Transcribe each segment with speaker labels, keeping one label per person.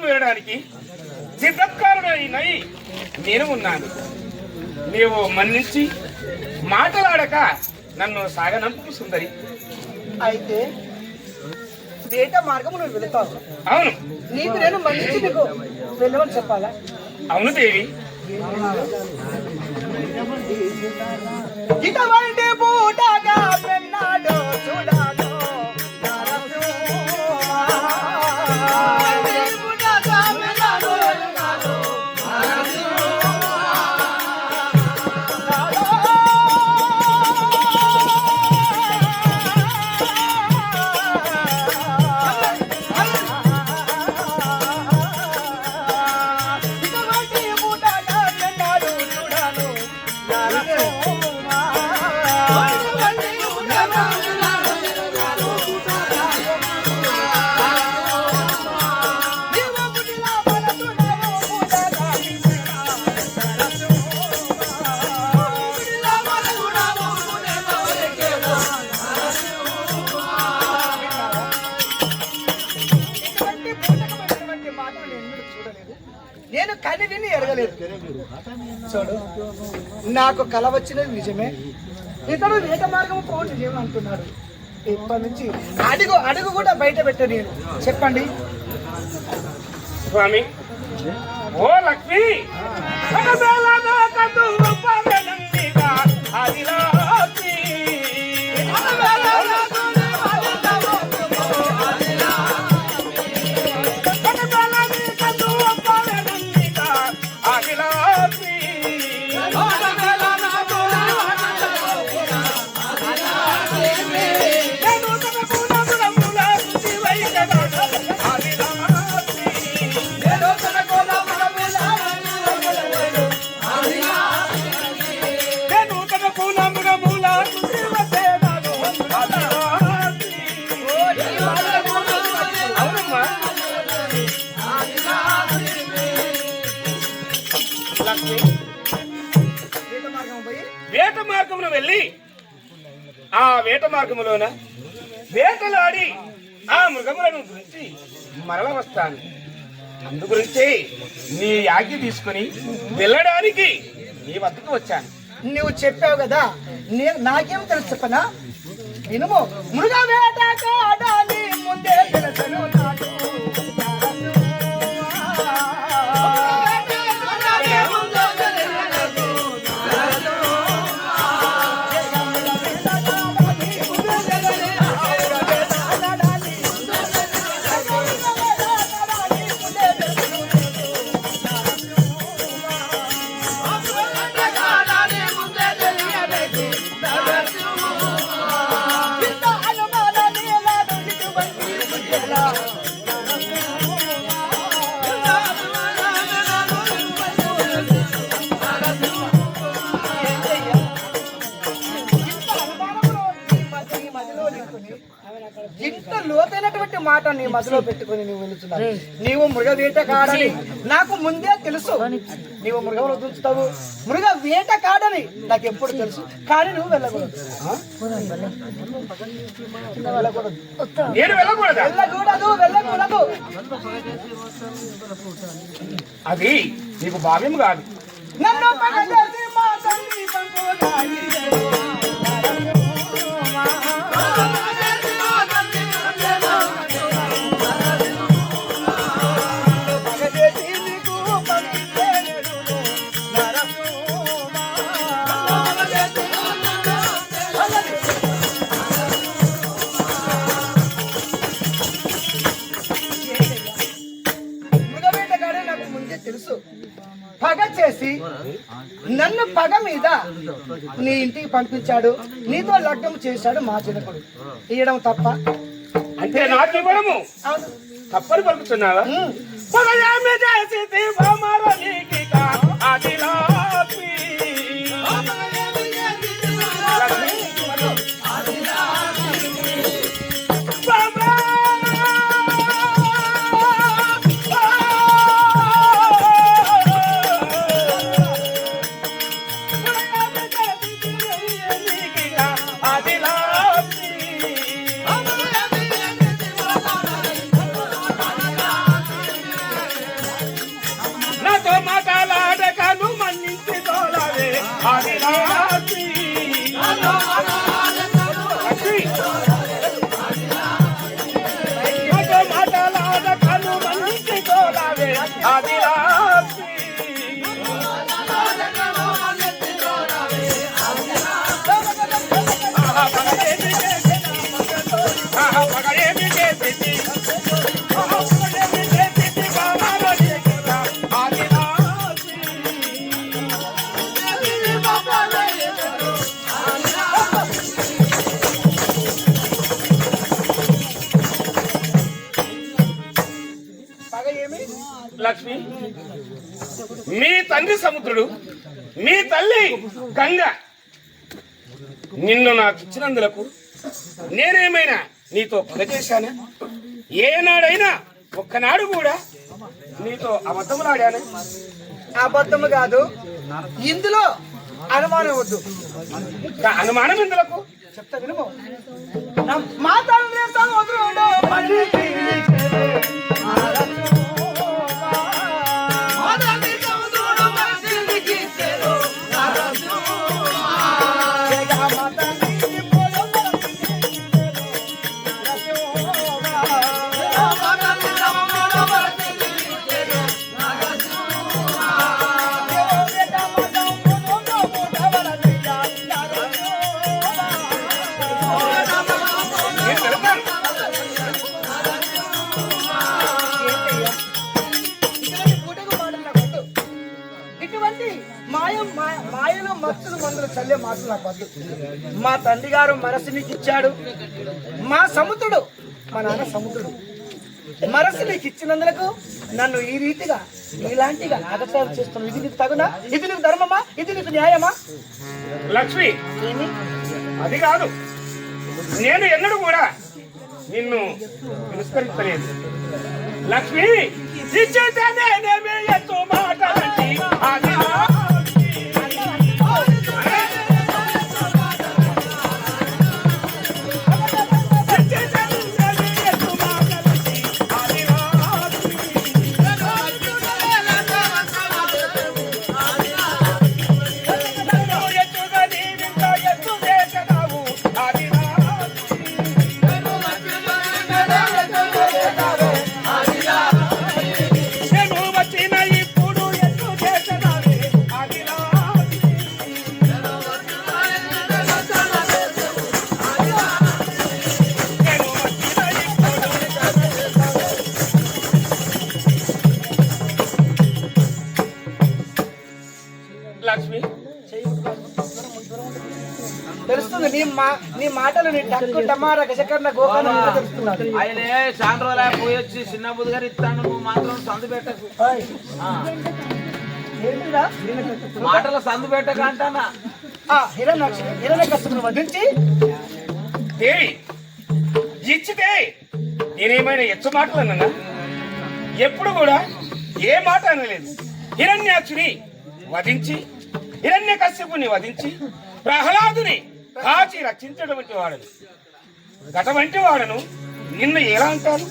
Speaker 1: మార్గం వెళ్ళడానికి సిద్ధకారుడైనై నేను ఉన్నాను. నీవు మన్నించి మాటలాడక నన్ను సాగనంపు సుందరి.
Speaker 2: అయితే వేట మార్గము నువ్వు వెళుతావు?
Speaker 1: అవును.
Speaker 2: నీకు నేను మంచి నీకు వెళ్ళమని చెప్పాలా?
Speaker 1: అవును దేవి.
Speaker 2: ఇటువంటి పూటగా కని విని ఎరగలేదు. చూడు నాకు కల వచ్చినది నిజమే. ఇతడు వేట మార్గం పోవడం నిజమే అంటున్నాడు ఇప్పటి నుంచి అడుగు అడుగు కూడా బయట పెట్ట నేను. చెప్పండి.
Speaker 1: స్వామి. ఓ లక్ష్మి. వెళ్ళి ఆ వేట మార్గములోన వేటలాడి ఆ మృగములను గురించి మరల వస్తాను. అందు గురించి నీ యాగి తీసుకుని వెళ్ళడానికి నీ వద్దకు వచ్చాను.
Speaker 2: నువ్వు చెప్పావు కదా నేను నాకేం తెలుసు చెప్పనా? వినుము. మృగ వేట కాడాలి ముందే తెలుసను నాకు నీ మదిలో పెట్టుకుని నువ్వు వెళుతున్నావు నీవు మృగ వేట కాడని నాకు ముందే తెలుసు. నీవు మృగంలో దుంచుతావు. మృగ వేట కాడని నాకు ఎప్పుడు తెలుసు. కానీ నువ్వు వెళ్ళకూడదు. వెళ్ళకూడదా.
Speaker 1: వెళ్ళకూడదు?
Speaker 2: వెళ్ళకూడదు
Speaker 1: అది నీకు భావ్యం కాదు.
Speaker 2: నన్ను చేసి నన్ను పగ మీద నీ ఇంటికి పంపించాడు నీతో లగ్నం చేశాడు మా చిన్నకుడు ఇయ్యడం తప్ప.
Speaker 1: అంటే నాకు ఇవ్వడము. తప్పని. పగయామి చేసి లక్ష్మి మీ తండ్రి సముద్రుడు మీ తల్లి గంగ. నిన్ను నాకు ఇచ్చినందులకు నేనేమైనా నీతో పగ చేశానా? ఏనాడైనా ఒక్కనాడు కూడా నీతో అబద్ధములాడాను?
Speaker 2: అబద్ధము కాదు. ఇందులో అనుమానం వద్దు.
Speaker 1: అనుమానం ఎందులకు?
Speaker 2: చెప్తా వినుము నా- మా తండ్రి గారు మనసు నీకు ఇచ్చాడు. మా సముద్రుడు మా నాన్న సముద్రుడు. మనసు నీకు ఇచ్చినందులకు నన్ను ఈ రీతిగా ఇలాంటిగా అగచారం చేస్తున్నావు ఇది నీకు తగునా? ఇది నీకు ధర్మమా? ఇది నీకు న్యాయమా?
Speaker 1: లక్ష్మి అది కాదు. నేను ఎన్నడూ కూడా నిన్ను తిరస్కరించలేదు. లక్ష్మి ఇచ్చేతేనేమి
Speaker 3: ఆయనే పోయి వచ్చి చిన్న బుద్ధి గారు ఇస్తాను నువ్వు మాత్రం సందు పెట్టకు.
Speaker 2: ఓయ్. ఏంటిరా?
Speaker 3: మాటల సందు పెట్టక అంటానా.
Speaker 2: ఆ హిరణ్యాక్షి హిరణ్యకశిపుని వధించి.
Speaker 1: ఇచ్చితే నేనేమైనా ఎచ్చు మాటలు అన్నా ఎప్పుడు కూడా ఏ మాట అనలేదు. హిరణ్యాక్షుని వధించి హిరణ్య కశ్యపుని వధించి ప్రహ్లాదుని కాచి రక్షించటువంటి వాడను. గటవంటి వాడను. నిన్ను ఎలా అంటారు?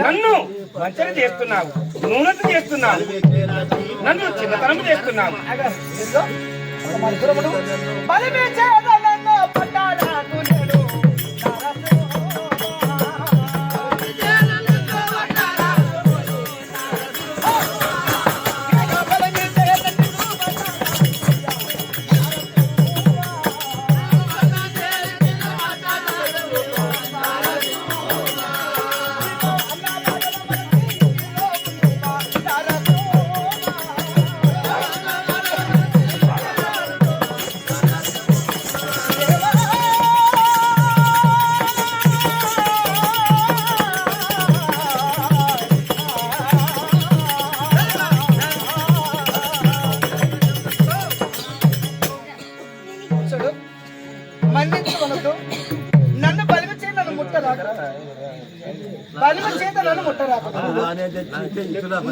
Speaker 1: నన్ను వంచన చేస్తున్నావు నూనెత చేస్తున్నావు నన్ను చిన్నతనం చేస్తున్నావు.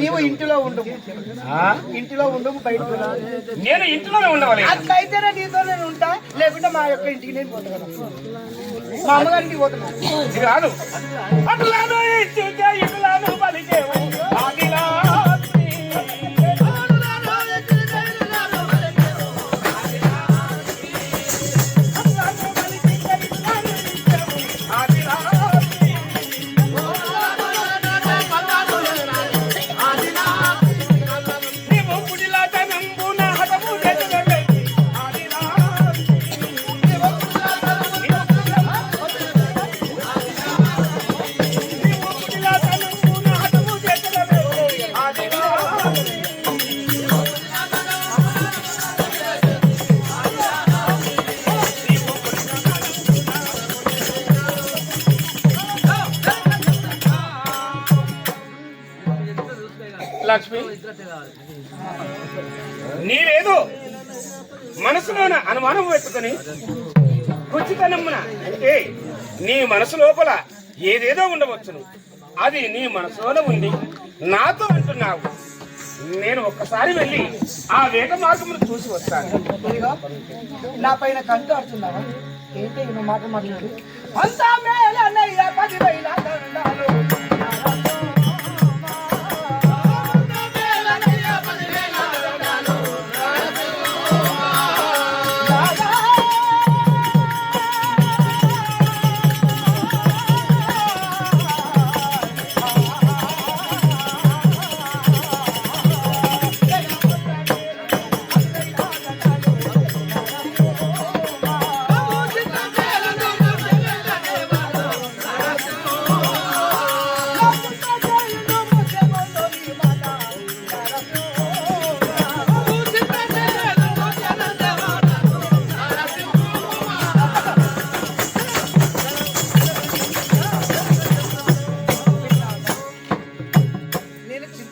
Speaker 2: నీవు ఇంటిలో ఉండు. ఇంటిలో ఉండు బయటకు రా.
Speaker 1: నేను ఇంట్లోనే ఉండవాలి.
Speaker 2: అట్లయితేనే నీతో నేను ఉంటా లేకుంటే మా యొక్క ఇంటికి నేను పోతాను. మా అమ్మగారికి పోతున్నా
Speaker 1: లక్ష్మి? నీవేదో మనసులోన అనుమానం పెట్టుకుని కుచితనమ్మున అంటే నీ మనసు లోపల ఏదేదో ఉండవచ్చును. అది నీ మనసులోనే ఉంది. నాతో అంటున్నావు. నేను ఒక్కసారి వెళ్ళి ఆ వేట మార్గమును చూసి వస్తాను.
Speaker 2: నా పైన కంటూ ఆడుతున్నావా ఏంటి నువ్వు మాట మాట్లాడు అంతా మేలన్నయ్య పదివేల దండాలు.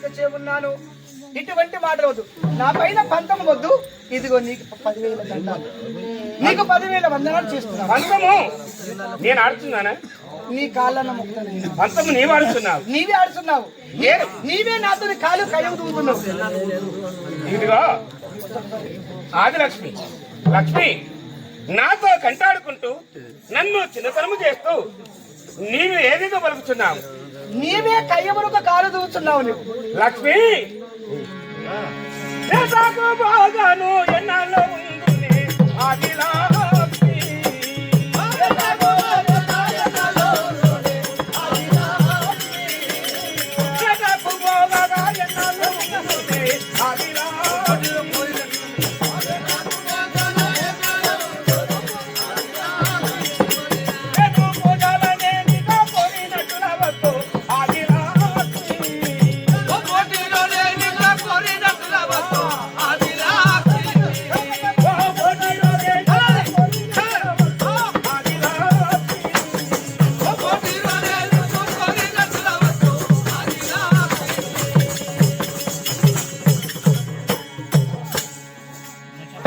Speaker 2: నేను చింత చేయన్నాను. ఇటువంటి మాట వద్దు నా పైన పంతం వద్దు. ఇదిగో నీకు పదివేల దండాలు. నీకు పదివేల వందనాలు చేస్తున్నాను
Speaker 1: పంతము? నేను ఆడుతున్నానా?
Speaker 2: నీ కాళ్ళన్న ముక్తాను
Speaker 1: పంతము నీవు ఆడుతున్నావు?
Speaker 2: నీవే ఆడుతున్నావు.
Speaker 1: నేను
Speaker 2: నీవే నాతో కాలు కయ్యం దూకుతున్నావు
Speaker 1: ఇదిగో ఆదిలక్ష్మి లక్ష్మి నాతో కంటాడుకుంటూ నన్ను చిన్నతనము చేస్తూ నీవు ఏదేదో పలుకుతున్నావు
Speaker 2: నీవే కయ్యమునకు కాలు దూచున్నావు నువ్వు
Speaker 1: లక్ష్మి ఎసాకు బాగాను ఎన్నాళ్ళో ఉండునే ఆదిలక్ష్మి.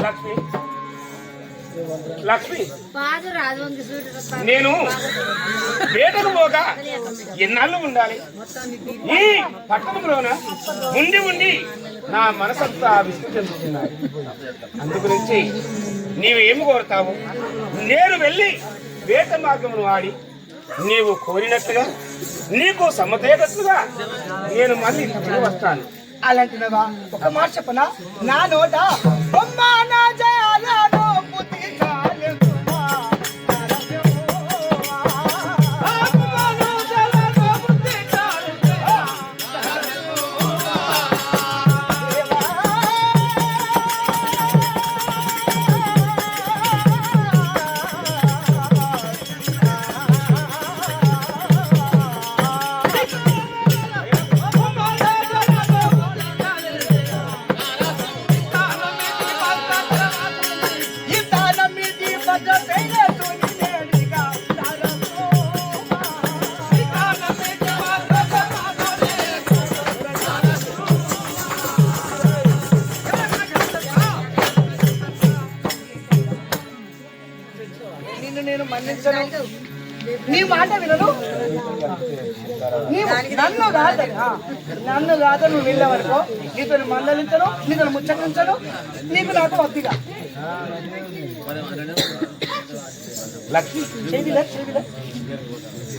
Speaker 1: లక్ష్మి. లక్ష్మి. నేను వేటకు పోగా ఎన్నాళ్ళు ఉండాలి? ఈ పట్టణంలోన ఉండి ఉండి నా మనసంతా విసుగు చెందుతున్నది అందుగురించి నీవేమి కోరుతావు? నేను వెళ్ళి వేట మార్గమును వాడి నీవు కోరినట్టుగా నీకు సమ్మతయ్యేటట్లుగా నేను మళ్ళీ వస్తాను.
Speaker 2: అలాంటినవా ఒక మాట చెప్పనా? నా నోట బొమ్మ నా నేను మన్నించను. నీ మాట వినను. నన్ను కాదు. నన్ను కాదు నువ్వు వెళ్ళావనుకో నీతో మందలించను నీతో ముచ్చటించను. నీకు నాకు వద్దిగా
Speaker 1: లక్ష్మి.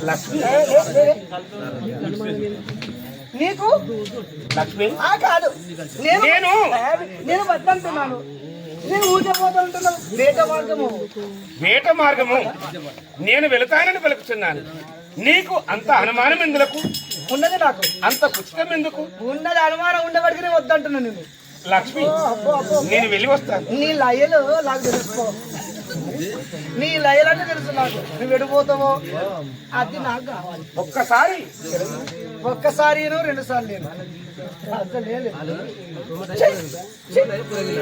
Speaker 1: లక్ష్మి.
Speaker 2: నీకు?
Speaker 1: లక్ష్మి?
Speaker 2: కాదు. నేను
Speaker 1: నేను?
Speaker 2: నేను వద్దంటున్నాను. వేట మార్గము.
Speaker 1: వేట మార్గము. నేను వెళతానని పలుకుతున్నాను. నీకు అంత అనుమానం ఎందులకు?
Speaker 2: ఉన్నది నాకు.
Speaker 1: అంత కుచితం ఎందుకు?
Speaker 2: ఉన్నది అనుమానం ఉండబడికి నేను వద్దంటున్నాను నేను.
Speaker 1: లక్ష్మి నేను వెళ్ళి వస్తాను.
Speaker 2: నీ లయలు నాకు తెలుసుకో నీ లయలు అంటే తెలుసు నాకు. నువ్వు ఎడిపోతావో అది నాకు కావాలి.
Speaker 1: ఒక్కసారి.
Speaker 2: ఒక్కసారి రెండు సార్లు నేను.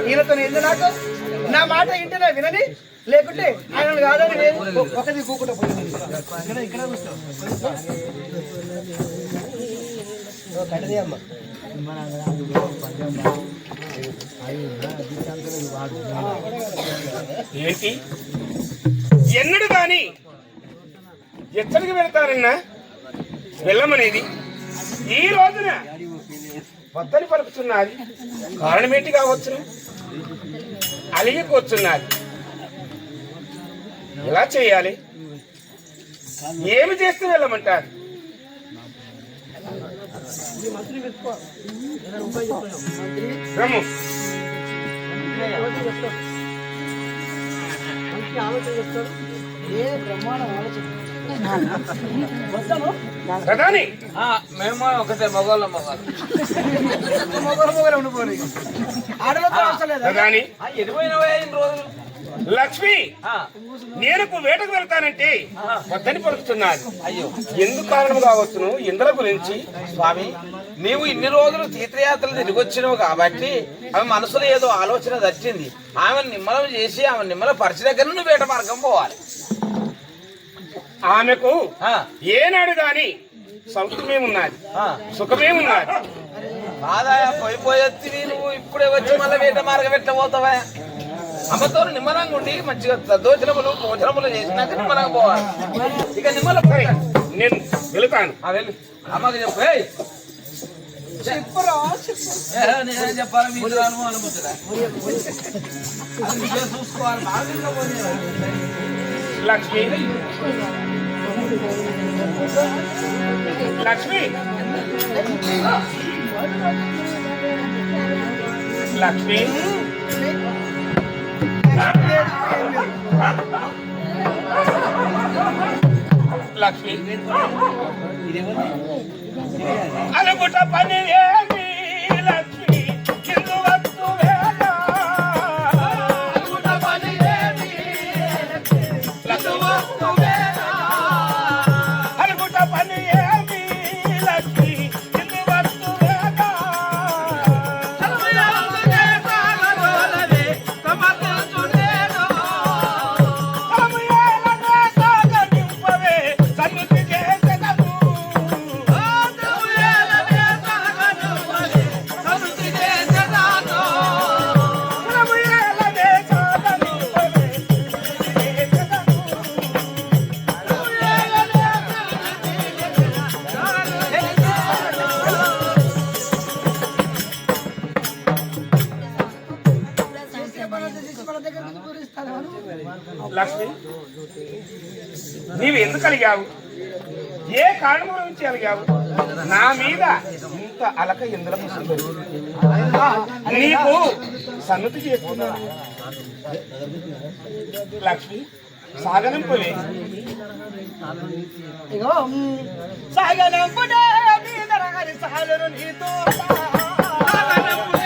Speaker 2: ఈయనతో ఏంది నాకు? నా మాట ఇంటినా వినని? లేకుంటే ఆయన కాదని నేను ఒకటి కూకుండా పోయింది ఇక్కడ ఇక్కడ
Speaker 1: ఏంటి? ఎన్నడు గాని ఎచ్చడికి వెళ్తారన్నా? వెళ్ళమనేది. ఈ రోజున వద్దని పలుకుతున్నది కారణం ఏంటి కావచ్చు అలిగిపోతున్నది ఎలా చేయాలి? ఏమి చేస్తే వెళ్ళమంటారు రమ్ము
Speaker 2: ఏ బ్రహ్మాండం ఆలోచన వస్తాను
Speaker 1: ప్రధాని!
Speaker 3: ఆ, మేము ఒకటే మగవాళ్ళం మగవాళ్ళు
Speaker 2: మొగలు మొగలు ఉండిపోయి ఆడలతో అవసరం లేదా?
Speaker 1: ప్రధాని!
Speaker 3: ఆ, ఎడిపోయినవే ఇన్ని రోజులు?
Speaker 1: లక్ష్మి నేను వేటకు వెళ్తానంటే వద్దని పలుకుతున్నది
Speaker 3: అయ్యో
Speaker 1: ఎందుకు కారణం కావచ్చును? ఇందుల గురించి.
Speaker 3: స్వామి నీవు ఇన్ని రోజులు తీర్థయాత్రలు తిరిగి వచ్చినావు కాబట్టి ఆమె మనసులో ఏదో ఆలోచన దచ్చింది ఆమె నిమ్మలం చేసి ఆమె నిమ్మల పరిచి దగ్గర నువ్వు వేట మార్గం పోవాలి.
Speaker 1: ఆమెకు ఏనాడు గాని సౌఖ్యమేమున్నది
Speaker 3: ఆ.
Speaker 1: సుఖమేమున్నది
Speaker 3: ఆదాయ పోయి పోయొత్తివి నువ్వు ఇప్పుడే వచ్చి మళ్ళీ వేట మార్గం ఎట్లా పోతావా? అమ్మతో నిమ్మలంగా ఉండి మంచిగా దోచనములు భోజనములు చేసినాక నిమ్మలంగా పోవాలి. ఇక నిమ్మల
Speaker 1: నేను వెళుతాను.
Speaker 3: అమ్మకి చెప్పు ఏయ్.
Speaker 2: చెప్పురా చెప్పు.
Speaker 1: లక్ష్మి లక్ష్మి అనుకుంట పని కలిగావు? ఏ కారణం నుంచి కలిగావు నా మీద ఇంత అలక ఎందులకు నీకు సన్నతి చేస్తున్నా లక్ష్మి సాగనంపులే
Speaker 2: సాగనంపుడే సాగనంపు